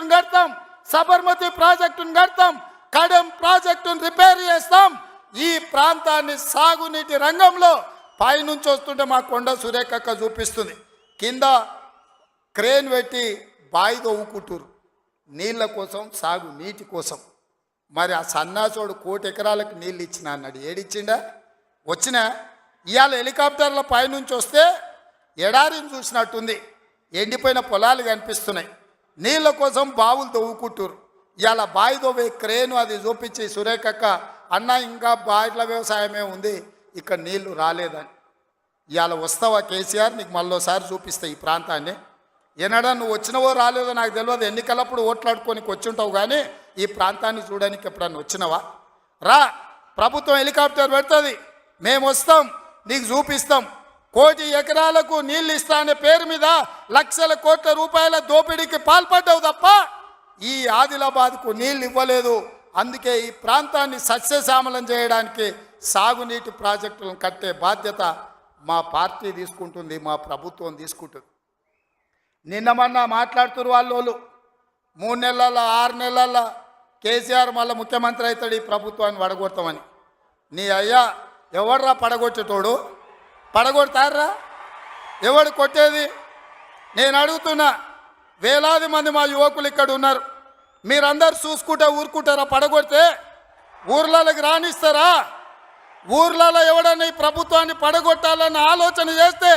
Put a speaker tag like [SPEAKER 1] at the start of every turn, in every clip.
[SPEAKER 1] ప్రాజెక్టును కడతాం సబర్మతి ప్రాజెక్టును కడతాం కడెం ప్రాజెక్టును రిపేర్ చేస్తాం. ఈ ప్రాంతాన్ని సాగునీటి రంగంలో పైనుంచి వస్తుంటే మా కొండ సురేఖక్క చూపిస్తుంది. కింద క్రేన్ పెట్టి బాయి తవ్వుకుంటారు నీళ్ళ కోసం సాగు నీటి కోసం. మరి ఆ సన్నాసోడు కోటి ఎకరాలకు నీళ్ళు ఇచ్చిన అన్నాడు. ఏడిచ్చిండా? వచ్చిన ఇవాళ హెలికాప్టర్ల పైనుంచి వస్తే ఎడారిని చూసినట్టుంది. ఎండిపోయిన పొలాలు కనిపిస్తున్నాయి. నీళ్ళ కోసం బావులు తవ్వుకుంటారు ఇలా బావి తవ్వే క్రేను అది చూపించి సురేఖక్క అన్న ఇంకా బావిల వ్యవసాయమే ఉంది ఇక్కడ నీళ్ళు రాలేదని. ఇవాళ వస్తావా కేసీఆర్? నీకు మళ్ళోసారి చూపిస్తా ఈ ప్రాంతాన్ని. ఎన్నడా నువ్వు వచ్చినవో రాలేదో నాకు తెలియదు ఎన్నికలప్పుడు ఓట్లాడుకొని వచ్చుంటావు కానీ ఈ ప్రాంతాన్ని చూడడానికి ఎప్పుడన్నా వచ్చినవా? రా ప్రభుత్వం హెలికాప్టర్ పెడుతుంది మేము వస్తాం నీకు చూపిస్తాం. కోటి ఎకరాలకు నీళ్ళు ఇస్తా అనే పేరు మీద లక్షల కోట్ల రూపాయల దోపిడీకి పాల్పడ్డావు తప్ప ఈ ఆదిలాబాద్కు నీళ్ళు ఇవ్వలేదు. అందుకే ఈ ప్రాంతాన్ని సస్యశ్యామలం చేయడానికి సాగునీటి ప్రాజెక్టులను కట్టే బాధ్యత మా పార్టీ తీసుకుంటుంది మా ప్రభుత్వం తీసుకుంటుంది. నిన్న మొన్న మాట్లాడుతున్నారు వాళ్ళు వాళ్ళు మూడు నెలల ఆరు నెలల కేసీఆర్ మళ్ళీ ముఖ్యమంత్రి అవుతాడు ఈ ప్రభుత్వాన్ని పడగొడతామని నీ అయ్యా ఎవర్రా పడగొట్టేటోడు? పడగొడతారా? ఎవడు కొట్టేది? నేను అడుగుతున్నా వేలాది మంది మా యువకులు ఇక్కడ ఉన్నారు. మీరందరు చూసుకుంటే ఊరుకుంటారా? పడగొడితే ఊర్లలోకి రాణిస్తారా ఊర్లలో ఎవడన్నా ఈ ప్రభుత్వాన్ని పడగొట్టాలన్న ఆలోచన చేస్తే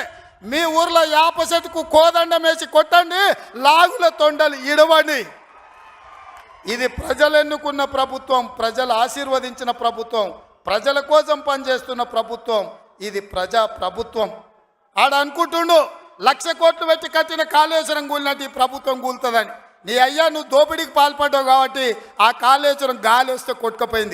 [SPEAKER 1] మీ ఊర్లో యాప చెట్టుకు కోదండం వేసి కొట్టండి లాగుల తొండలు ఇడవండి. ఇది ప్రజలు ఎన్నుకున్న ప్రభుత్వం ప్రజలు ఆశీర్వదించిన ప్రభుత్వం ప్రజల కోసం పనిచేస్తున్న ప్రభుత్వం. ఇది ప్రజా ప్రభుత్వం. ఆడ అనుకుంటుండు లక్ష కోట్లు పెట్టి కట్టిన కాళేశ్వరం కూలినట్టు ఈ ప్రభుత్వం కూలుతుందని. నీ అయ్యా నువ్వు దోపిడీకి పాల్పడ్డావు కాబట్టి ఆ కాళేశ్వరం గాలి వస్తే కొట్టుకుపోయింది.